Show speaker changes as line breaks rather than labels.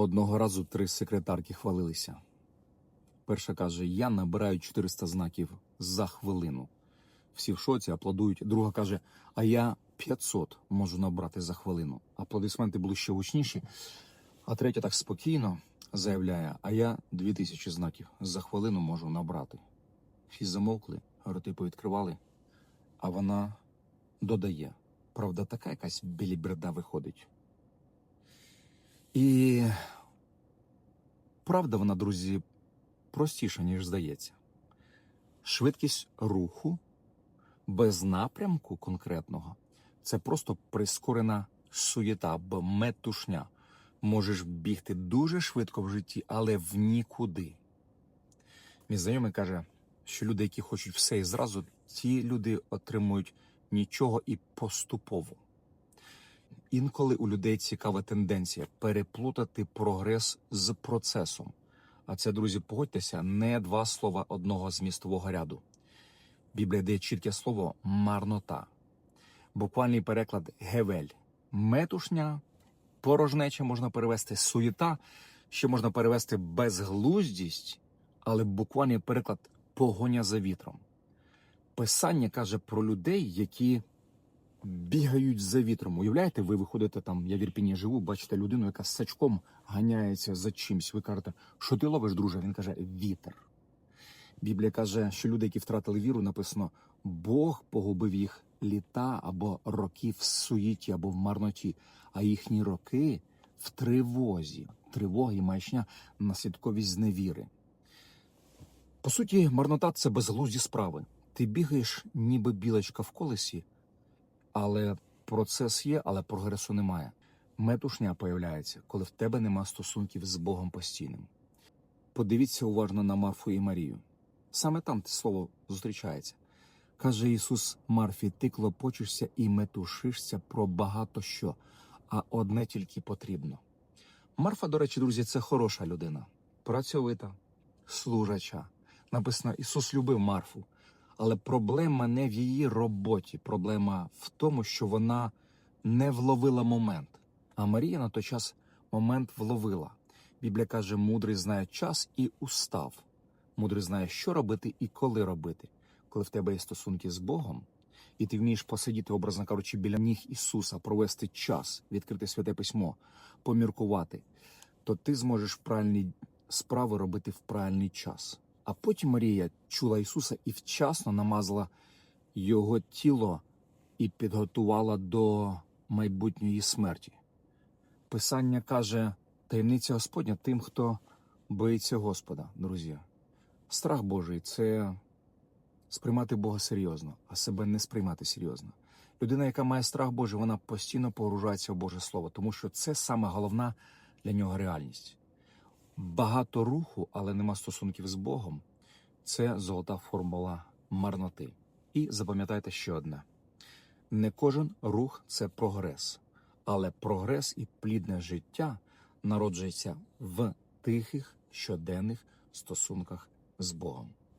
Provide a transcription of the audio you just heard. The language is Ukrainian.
Одного разу три секретарки хвалилися. Перша каже: Я набираю 400 знаків за хвилину. Всі в шоці аплодують. Друга каже: А я 500 можу набрати за хвилину. Аплодисменти були ще гучніші. А третя так спокійно заявляє: А я 2000 знаків за хвилину можу набрати. Всі замовкли, роти повідкривали, а вона додає. Правда, така якась біліберда виходить. І правда вона, друзі, простіша, ніж здається. Швидкість руху без напрямку конкретного це просто прискорена суєта або метушня. Можеш бігти дуже швидко в житті, але в нікуди. Мій знайомий каже, що люди, які хочуть все і зразу, ті люди отримують нічого і поступово. Інколи у людей цікава тенденція переплутати прогрес з процесом. А це, друзі, погодьтеся, не два слова одного змістового ряду. Біблія дає чітке слово марнота. Буквальний переклад гевель. Метушня, порожнеча можна перевести суєта, ще можна перевести безглуздість, але буквальний переклад погоня за вітром. Писання каже про людей, які бігають за вітром. Уявляєте, ви виходите там, я в Ірпіні живу, бачите людину, яка з сачком ганяється за чимсь. Ви кажете, що ти ловиш, друже? Він каже, вітер. Біблія каже, що люди, які втратили віру, написано, Бог погубив їх літа або роки в суєті або в марноті, а їхні роки в тривозі. Тривога і маячня наслідковість зневіри. По суті, марнота це безглузді справи. Ти бігаєш, ніби білочка в колесі, але процес є, але прогресу немає. Метушня появляється, коли в тебе нема стосунків з Богом постійним. Подивіться уважно на Марфу і Марію. Саме там те слово зустрічається. Каже Ісус Марфі, ти клопочешся і метушишся про багато що, а одне тільки потрібно. Марфа, до речі, друзі, це хороша людина, працьовита, служача. Написано, Ісус любив Марфу. Але проблема не в її роботі, проблема в тому, що вона не вловила момент. А Марія на той час момент вловила. Біблія каже, мудрий знає час і устав. Мудрий знає, що робити і коли робити. Коли в тебе є стосунки з Богом, і ти вмієш посидіти, образно кажучи, біля ніг Ісуса, провести час, відкрити святе письмо, поміркувати, то ти зможеш правильні справи робити в правильний час. А потім Марія чула Ісуса і вчасно намазала Його тіло і підготувала до майбутньої смерті. Писання каже, таємниця Господня тим, хто боїться Господа, друзі. Страх Божий це сприймати Бога серйозно, а себе не сприймати серйозно. Людина, яка має страх Божий, вона постійно погружається в Боже Слово, тому що це саме головна для нього реальність. Багато руху, але нема стосунків з Богом. Це золота формула марноти. І запам'ятайте ще одне: не кожен рух це прогрес, але прогрес і плідне життя народжується в тихих щоденних стосунках з Богом.